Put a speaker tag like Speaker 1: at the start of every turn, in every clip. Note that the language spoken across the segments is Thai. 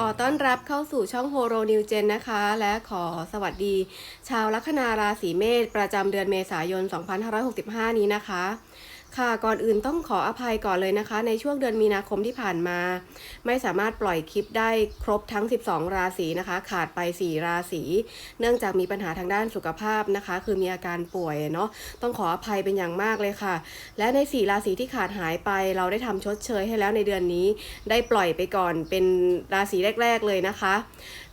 Speaker 1: ขอต้อนรับเข้าสู่ช่องโฮโรนิวเจนนะคะ และขอสวัสดี ชาวลัคนาราศีเมษประจำเดือนเมษายน 2565 นี้นะคะ ค่ะก่อนอื่นต้องขออภัยก่อนเลยนะคะ ในช่วงเดือนมีนาคมที่ผ่านมา ไม่สามารถปล่อยคลิปได้ครบทั้ง 12 ราศีนะคะ ขาดไป 4 ราศีเนื่องจากมีปัญหาทางด้านสุขภาพนะคะ คือมีอาการป่วยเนาะต้องขออภัยเป็นอย่างมากเลยค่ะ และใน 4 ราศีที่ขาดหายไป เราได้ทำชดเชยให้แล้วในเดือนนี้ ได้ปล่อยไปก่อนเป็นราศีแรก ๆเลยนะคะ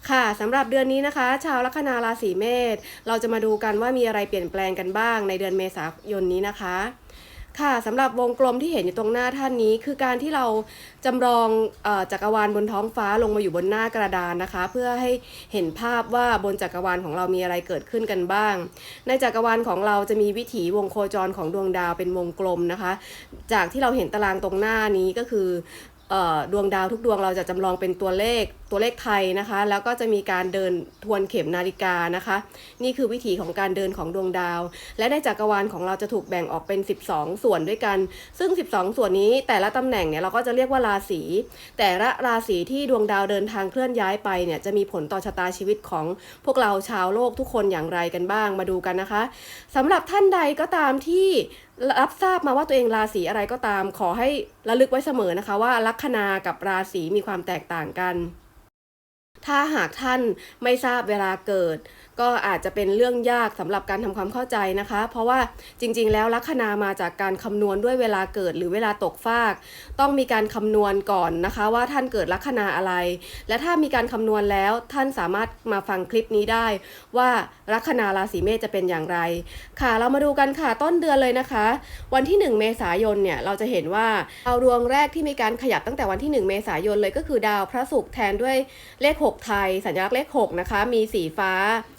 Speaker 1: ค่ะสำหรับเดือนนี้นะคะ ชาวลัคนาราศีเมษเราจะมาดูกันว่ามีอะไรเปลี่ยนแปลงกันบ้างในเดือนเมษายนนี้นะคะ ค่ะสำหรับวงกลมที่เห็นอยู่ตรงหน้าท่านนี้ คือการที่เราจำลองอจักรวาลบนท้องฟ้าลงมาอยู่บนหน้ากระดานนะคะ เพื่อให้เห็นภาพว่าบนจักรวาลของเรามีอะไรเกิดขึ้นกันบ้าง ในจักรวาลของเราจะมีวิถีวงโคจรของดวงดาวเป็นวงกลมนะคะ จากที่เราเห็นตารางตรงหน้านี้ก็คืออดวงดาวทุกดวงเราจะจำลองเป็นตัวเลข ตัวเลขไทยนะคะ แล้วก็จะมีการเดินทวนเข็มนาฬิกานะคะ นี่คือวิถีของการเดินของดวงดาว และในจักรวาลของเราจะถูกแบ่งออกเป็น 12 ส่วนด้วยกัน ซึ่ง 12 ส่วนนี้แต่ละตำแหน่งเนี่ยเราก็จะเรียกว่าราศี แต่ละราศีที่ดวงดาวเดินทางเคลื่อนย้ายไปเนี่ยจะมีผลต่อชะตาชีวิตของพวกเราชาวโลกทุกคนอย่างไรกันบ้างมาดูกันนะคะสำหรับท่านใดก็ตามที่รับทราบมาว่าตัวเองราศีอะไรก็ตาม ขอให้ระลึกไว้เสมอนะคะว่าลัคนากับราศีมีความแตกต่างกัน ถ้าหากท่านไม่ทราบเวลาเกิดก็อาจจะเป็นเรื่องยากสำหรับการทำความเข้าใจนะคะ เพราะว่าจริงๆ แล้วลัคนามาจากการคำนวณด้วยเวลาเกิดหรือเวลาตกฟาก ต้องมีการคำนวณก่อนนะคะ ว่าท่านเกิดลัคนาอะไร และถ้ามีการคำนวณแล้วท่านสามารถมาฟังคลิปนี้ได้ ว่าลัคนาราศีเมษจะเป็นอย่างไร ค่ะเรามาดูกันค่ะต้นเดือนเลยนะคะ วันที่ 1 เมษายนเนี่ยเราจะเห็นว่าดาวดวงแรกที่มีการขยับตั้งแต่วันที่ 1 เมษายนเลยก็คือดาวพระศุกร์แทนด้วยเลข 6 ไทย สัญลักษณ์เลข 6 นะคะ มีสีฟ้า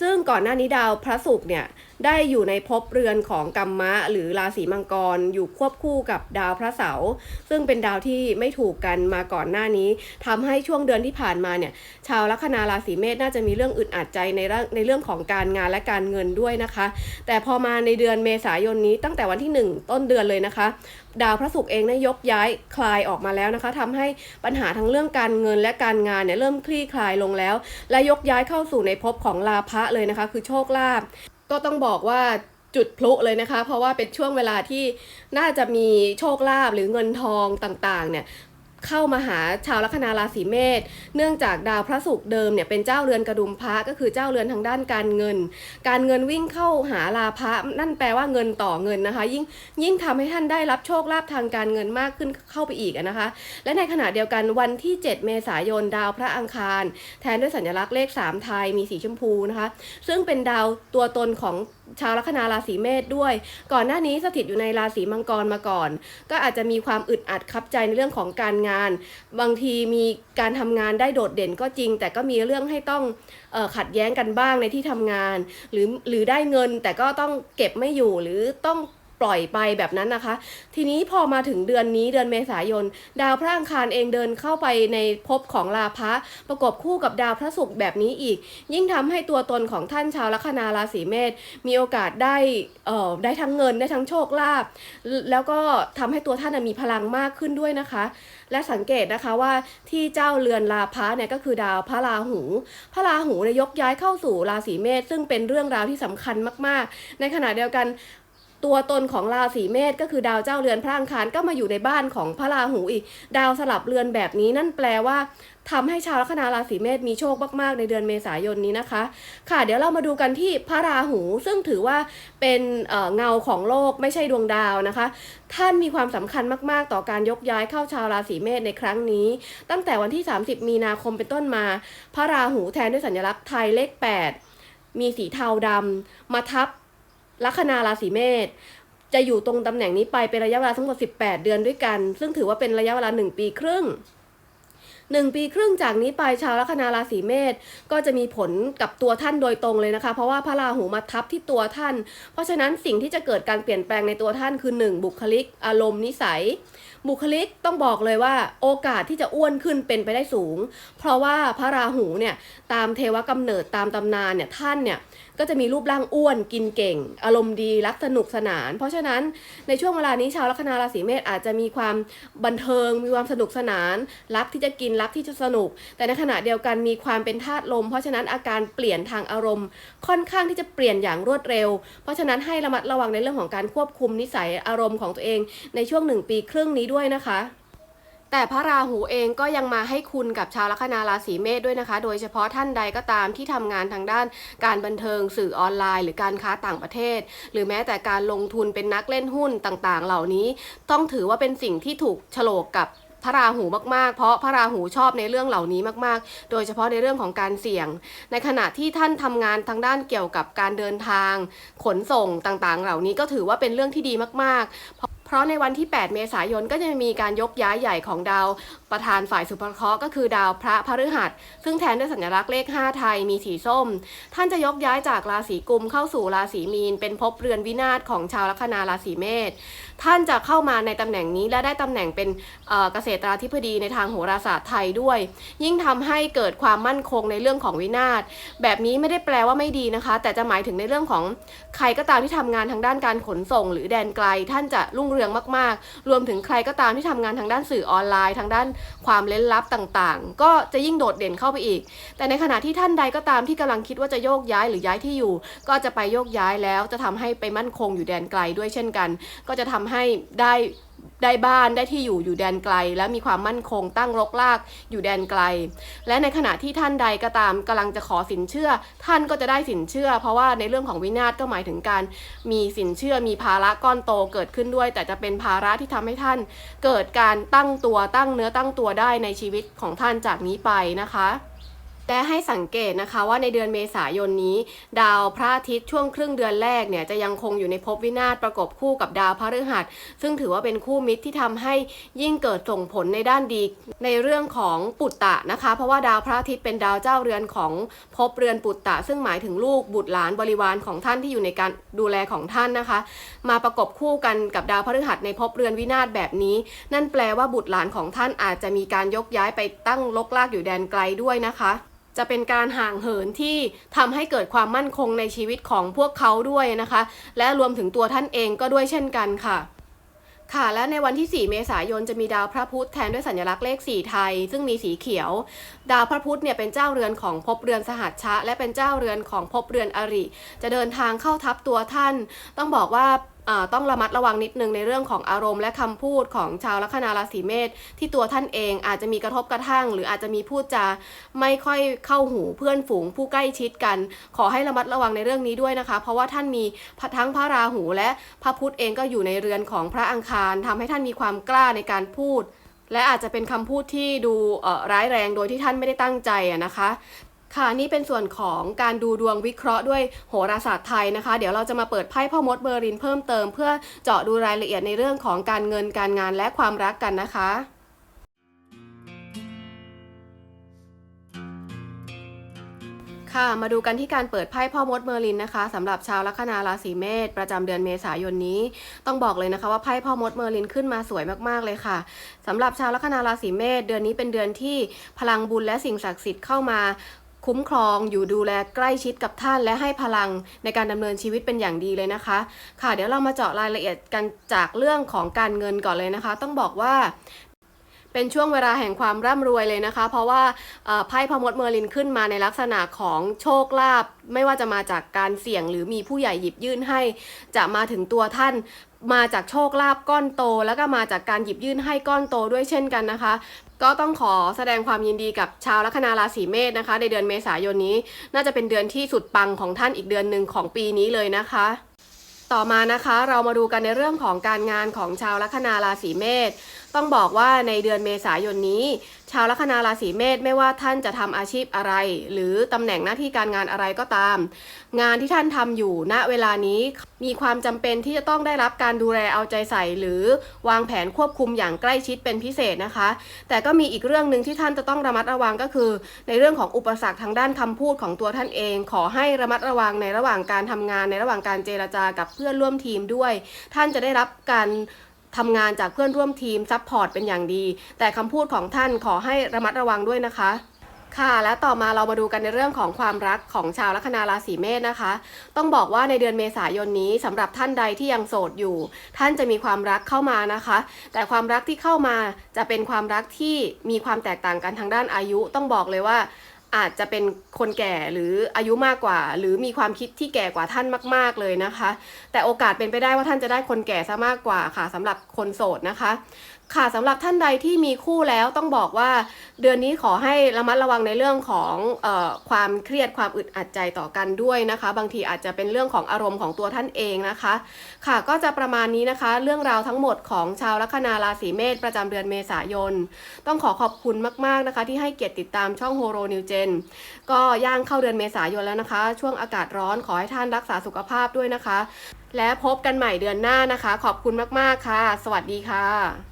Speaker 1: ซึ่งก่อนหน้านี้ดาวพระศุกร์เนี่ยได้อยู่ในภพเรือนของกัมมะ หรือราศีมังกรอยู่ควบคู่กับดาวพระเสาร์ซึ่งเป็นดาวที่ไม่ถูกกันมาก่อนหน้านี้ทำให้ช่วงเดือนที่ผ่านมาเนี่ยชาวลัคนาราศีเมษน่าจะมีเรื่องอึดอัดใจในเรื่องในเรื่องของการงานและการเงินด้วยนะคะ แต่พอมาในเดือนเมษายนนี้ตั้งแต่วันที่ 1 ต้นเดือนเลยนะคะ ดาวพระศุกร์เองได้ยกย้ายคลายออกมาแล้วนะคะทำให้ปัญหาทั้งเรื่องการเงินและการงานเนี่ยเริ่มคลี่คลายลงแล้ว และยกย้ายเข้าสู่ในภพของลาภะเลยนะคะ คือโชคลาภก็ต้องบอกว่าจุดพลุเลยนะคะ เพราะว่าเป็นช่วงเวลาที่น่าจะมีโชคลาภหรือเงินทองต่างๆเนี่ย เข้ามาหาชาวลัคนาราศีเมษเนื่องจากดาวพระศุกร์เดิมเนี่ยเป็นเจ้าเรือนกระดุมพระก็คือเจ้าเรือนทางด้านการเงิน การเงินวิ่งเข้าหาลาภะนั่นแปลว่าเงินต่อเงินนะคะ ยิ่งยิ่งทำให้ท่านได้รับโชคลาภทางการเงินมากขึ้นเข้าไปอีกนะคะ และในขณะเดียวกันวันที่ 7 เมษายนดาวพระอังคาร แทนด้วยสัญลักษณ์เลข 3 ไทยมีสีชมพูนะคะ ซึ่งเป็นดาวตัวตนของชาวลัคนาราศีเมษด้วย ก่อนหน้านี้สถิตอยู่ในราศีมังกรมาก่อน ก็อาจจะมีความอึดอัดคับใจในเรื่องของการงานบางทีมีการทำงานได้โดดเด่นก็จริง แต่ก็มีเรื่องให้ต้องออขัดแย้งกันบ้างในที่ทำงาน หรือหรือได้เงินแต่ก็ต้องเก็บไม่อยู่หรือต้อง ปล่อยไปแบบนั้นนะคะ ทีนี้พอมาถึงเดือนนี้เดือนเมษายน ดาวพระอังคารเองเดินเข้าไปในภพของลาภะประกบคู่กับดาวพระศุกร์แบบนี้อีก ยิ่งทำให้ตัวตนของท่านชาวลัคนาราศีเมษมีโอกาสได้เอ่อได้ทั้งเงินได้ทั้งโชคลาภแล้วก็ทำให้ตัวท่านมีพลังมากขึ้นด้วยนะคะ และสังเกตนะคะว่าที่เจ้าเรือนลาภะเนี่ยก็คือดาวพระราหู พระราหูเนี่ยยกย้ายเข้าสู่ราศีเมษซึ่งเป็นเรื่องราวที่สำคัญมาก ๆ ในขณะเดียวกัน ตัวตนของราศีเมษก็คือดาวเจ้าเรือนพระอังคารก็มาอยู่ในบ้านของพระราหูอีก ดาวสลับเรือนแบบนี้นั่นแปลว่าทำให้ชาวลัคนาราศีเมษมีโชคมากๆในเดือนเมษายนนี้นะคะ ค่ะ เดี๋ยวเรามาดูกันที่พระราหูซึ่งถือว่าเป็นเงาของโลกไม่ใช่ดวงดาวนะคะ ท่านมีความสำคัญมากๆ ต่อการยกย้ายเข้าชาวราศีเมษในครั้งนี้ ตั้งแต่วันที่ 30 มีนาคมเป็นต้นมา พระราหูแทนด้วยสัญลักษณ์ไทยเลข 8 มีสีเทาดำมาทับ ลัคนาราศีเมษจะอยู่ตรงตำแหน่งนี้ไปเป็นระยะเวลาทั้งหมด 18 เดือนด้วยกัน ซึ่งถือว่าเป็นระยะเวลา 1 ปีครึ่งหนึ่งปีครึ่งจากนี้ไปชาวลัคนาราศีเมษก็จะมีผลกับตัวท่านโดยตรงเลยนะคะ เพราะว่าพระราหูมาทับที่ตัวท่าน เพราะฉะนั้นสิ่งที่จะเกิดการเปลี่ยนแปลงในตัวท่านคือ 1 บุคลิก อารมณ์นิสัย บุคลิกต้องบอกเลยว่าโอกาสที่จะอ้วนขึ้นเป็นไปได้สูง เพราะว่าพระราหูเนี่ยตามเทวกำเนิดตามตำนานเนี่ยท่านเนี่ย ก็จะมีรูปร่างอ้วนกินเก่ง อารมณ์ดีรักสนุกสนาน เพราะฉะนั้นในช่วงเวลานี้ชาวลัคนาราศีเมษอาจจะมีความบันเทิง มีความสนุกสนาน รักที่จะกินรักที่จะสนุก แต่ในขณะเดียวกันมีความเป็นธาตุลม เพราะฉะนั้นอาการเปลี่ยนทางอารมณ์ ค่อนข้างที่จะเปลี่ยนอย่างรวดเร็ว เพราะฉะนั้นให้ระมัดระวังในเรื่องของการควบคุมนิสัยอารมณ์ของตัวเอง ในช่วงหนึ่งปีครึ่งนี้ด้วยนะคะ แต่พระราหูเองก็ยังมาให้คุณกับชาวลัคนาราศีเมษด้วยนะคะ โดยเฉพาะท่านใดก็ตามที่ทำงานทางด้านการบันเทิงสื่อออนไลน์ หรือการค้าต่างประเทศ หรือแม้แต่การลงทุนเป็นนักเล่นหุ้นต่างๆ เหล่านี้ ต้องถือว่าเป็นสิ่งที่ถูกโฉลกกับพระราหูมากๆ เพราะพระราหูชอบในเรื่องเหล่านี้มากๆ โดยเฉพาะในเรื่องของการเสี่ยง ในขณะที่ท่านทำงานทางด้านเกี่ยวกับการเดินทาง ขนส่งต่างๆ เหล่านี้ก็ถือว่าเป็นเรื่องที่ดีมากๆ เพราะในวันที่ 8 เมษายนก็จะมีการยกย้ายใหญ่ของดาวประธานฝ่ายสุภเคราะห์ก็คือดาวพระพฤหัส ซึ่งแทนด้วยสัญลักษณ์เลข 5 ไทยมีสีส้ม ท่านจะยกย้ายจากราศีกุมเข้าสู่ราศีมีน เป็นภพเรือนวินาศของชาวลัคนาราศีเมษ ท่านจะเข้ามาในตำแหน่งนี้และได้ตำแหน่งเป็นเกษตราธิบดีในทางโหราศาสตร์ไทยด้วย ยิ่งทำให้เกิดความมั่นคงในเรื่องของวินาศแบบนี้ไม่ได้แปลว่าไม่ดีนะคะ แต่จะหมายถึงในเรื่องของใครก็ตามที่ทำงานทางด้านการขนส่ง หรือแดนไกล ท่านจะรุ่งเรืองมาก ๆ รวมถึงใครก็ตามที่ทำงานทางด้านสื่อออนไลน์ ทางด้านความเล้นลับต่างๆ ก็จะยิ่งโดดเด่นเข้าไปอีก แต่ในขณะที่ท่านใดก็ตามที่กำลังคิดว่าจะโยกย้ายหรือย้ายที่อยู่ ก็จะไปโยกย้ายแล้วจะทำให้ไปมั่นคงอยู่แดนไกลด้วยเช่นกัน ก็จะทำให้ได้ได้บ้านได้ที่อยู่อยู่แดนไกล และมีความมั่นคงตั้งรกรากอยู่แดนไกล และในขณะที่ท่านใดก็ตามกำลังจะขอสินเชื่อ ท่านก็จะได้สินเชื่อ เพราะว่าในเรื่องของวินาศก็หมายถึงการมีสินเชื่อมีภาระก้อนโตเกิดขึ้นด้วย แต่จะเป็นภาระที่ทำให้ท่าน เกิดการตั้งตัวตั้งเนื้อตั้งตัวได้ในชีวิตของท่านจากนี้ไปนะคะ และให้สังเกตนะคะว่าในเดือนเมษายนนี้ ดาวพระอาทิตย์ช่วงครึ่งเดือนแรกเนี่ยจะยังคงอยู่ในภพวินาศประกบคู่กับดาวพฤหัส ซึ่งถือว่าเป็นคู่มิตรที่ทำให้ยิ่งเกิดส่งผลในด้านดีในเรื่องของปุตตะนะคะ เพราะว่าดาวพระอาทิตย์เป็นดาวเจ้าเรือนของภพเรือนปุตตะ ซึ่งหมายถึงลูกบุตรหลานบริวารของท่านที่อยู่ในการดูแลของท่านนะคะ มาประกบคู่กันกับดาวพฤหัสในภพเรือนวินาศแบบนี้ นั่นแปลว่าบุตรหลานของท่านอาจจะมีการยกย้ายไปตั้งลกลากอยู่แดนไกลด้วยนะคะ จะเป็นการห่างเหินที่ทำให้เกิดความมั่นคงในชีวิตของพวกเขาด้วยนะคะ และรวมถึงตัวท่านเองก็ด้วยเช่นกันค่ะค่ะและในวันที่ 4 เมษายนจะมีดาวพระพุธแทนด้วยสัญลักษณ์เลข 4 ไทย ซึ่งมีสีเขียว ดาวพระพุธเนี่ยเป็นเจ้าเรือนของภพเรือนสหัชชะ และเป็นเจ้าเรือนของภพเรือนอริ จะเดินทางเข้าทับตัวท่าน ต้องบอกว่า ต้องระมัดระวังนิดนึงในเรื่องของอารมณ์และคำพูดของชาวลัคนาราศีเมษที่ตัวท่านเองอาจจะมีกระทบกระทั่ง หรืออาจจะมีพูดจาไม่ค่อยเข้าหูเพื่อนฝูงผู้ใกล้ชิดกัน ขอให้ระมัดระวังในเรื่องนี้ด้วยนะคะ เพราะว่าท่านมีทั้งพระราหูและพระพุธเองก็อยู่ในเรือนของพระอังคารทำให้ท่านมีความกล้าในการพูดและอาจจะเป็นคำพูดที่ดูร้ายแรงโดยที่ท่านไม่ได้ตั้งใจนะคะ ค่ะนี่เป็นส่วนของการดูดวงวิเคราะห์ด้วยโหราศาสตร์ไทยนะคะ เดี๋ยวเราจะมาเปิดไพ่พ่อมดเบอร์ลินเพิ่มเติม เพื่อเจาะดูรายละเอียดในเรื่องของการเงินการงานและความรักกันนะคะค่ะมาดูกันที่การเปิดไพ่พ่อมดเมอร์ลินนะคะสำหรับชาวลัคนาราศีเมษประจำเดือนเมษายนนี้ ต้องบอกเลยนะคะว่าไพ่พ่อมดเมอร์ลินขึ้นมาสวยมากๆเลยค่ะสำหรับชาวลัคนาราศีเมษเดือนนี้เป็นเดือนที่พลังบุญและสิ่งศักดิ์สิทธิ์เข้ามา คุ้มครองอยู่ดูแลใกล้ชิดกับท่านและให้พลังในการดำเนินชีวิตเป็นอย่างดีเลยนะคะ ค่ะ เดี๋ยวเรามาเจาะรายละเอียดกันจากเรื่องของการเงินก่อนเลยนะคะ ต้องบอกว่าเป็นช่วงเวลาแห่งความร่ำรวยเลยนะคะ เพราะว่าไพ่พมดเมอร์ลินขึ้นมาในลักษณะของโชคลาภไม่ว่าจะมาจากการเสี่ยงหรือมีผู้ใหญ่หยิบยื่นให้ จะมาถึงตัวท่านมาจากโชคลาภก้อนโต แล้วก็มาจากการหยิบยื่นให้ก้อนโตด้วยเช่นกันนะคะ ก็ต้องขอแสดงความยินดีกับชาวลัคนาราศีเมษนะคะ ในเดือนเมษายนนี้ น่าจะเป็นเดือนที่สุดปังของท่านอีกเดือนหนึ่งของปีนี้เลยนะคะ ต่อมานะคะเรามาดูกันในเรื่องของการงานของชาวลัคนาราศีเมษ ต้องบอกว่าในเดือนเมษายนนี้ ชาวลัคนาราศีเมษไม่ว่าท่านจะทำอาชีพอะไร หรือตำแหน่งหน้าที่การงานอะไรก็ตาม งานที่ท่านทำอยู่ณเวลานี้มีความจำเป็นที่จะต้องได้รับการดูแลเอาใจใส่ หรือวางแผนควบคุมอย่างใกล้ชิดเป็นพิเศษนะคะ แต่ก็มีอีกเรื่องหนึ่งที่ท่านจะต้องระมัดระวังก็คือ ในเรื่องของอุปสรรคทางด้านคำพูดของตัวท่านเอง ขอให้ระมัดระวังในระหว่างการทำงาน ในระหว่างการเจรจากับเพื่อนร่วมทีมด้วย ท่านจะได้รับการ ทำงานจากเพื่อนร่วมทีมซัพพอร์ตเป็นอย่างดี แต่คำพูดของท่านขอให้ระมัดระวังด้วยนะคะค่ะและต่อมาเรามาดูกันในเรื่องของความรักของชาวลัคนาราศีเมษนะคะ ต้องบอกว่าในเดือนเมษายนนี้สำหรับท่านใดที่ยังโสดอยู่ ท่านจะมีความรักเข้ามานะคะ แต่ความรักที่เข้ามาจะเป็นความรักที่มีความแตกต่างกันทางด้านอายุ ต้องบอกเลยว่า อาจจะเป็นคนแก่หรืออายุมากกว่า หรือมีความคิดที่แก่กว่าท่านมาก ๆเลยนะคะ แต่โอกาสเป็นไปได้ว่าท่านจะได้คนแก่ซะมากกว่าค่ะสำหรับคนโสดนะคะ ค่ะสำหรับท่านใดที่มีคู่แล้วต้องบอกว่า เดือนนี้ขอให้ระมัดระวังในเรื่องของออความเครียดความอึดอัดใจต่อกันด้วยนะคะ บางทีอาจจะเป็นเรื่องของอารมณ์ของตัวท่านเองนะคะ ค่ะก็จะประมาณนี้นะคะ เรื่องราวทั้งหมดของชาวลัคนาราศีเมษประจำเดือนเมษายน ต้องขอขอบคุณมากๆนะคะ ที่ให้เกียรติติดตามช่องโฮโรนิวเจนก็ย่างเข้าเดือนเมษายนแล้วนะคะ ช่วงอากาศร้อนขอให้ท่านรักษาสุขภาพด้วยนะคะ และพบกันใหม่เดือนหน้านะคะ ขอบคุณมากๆค่ะ สวัสดีค่ะ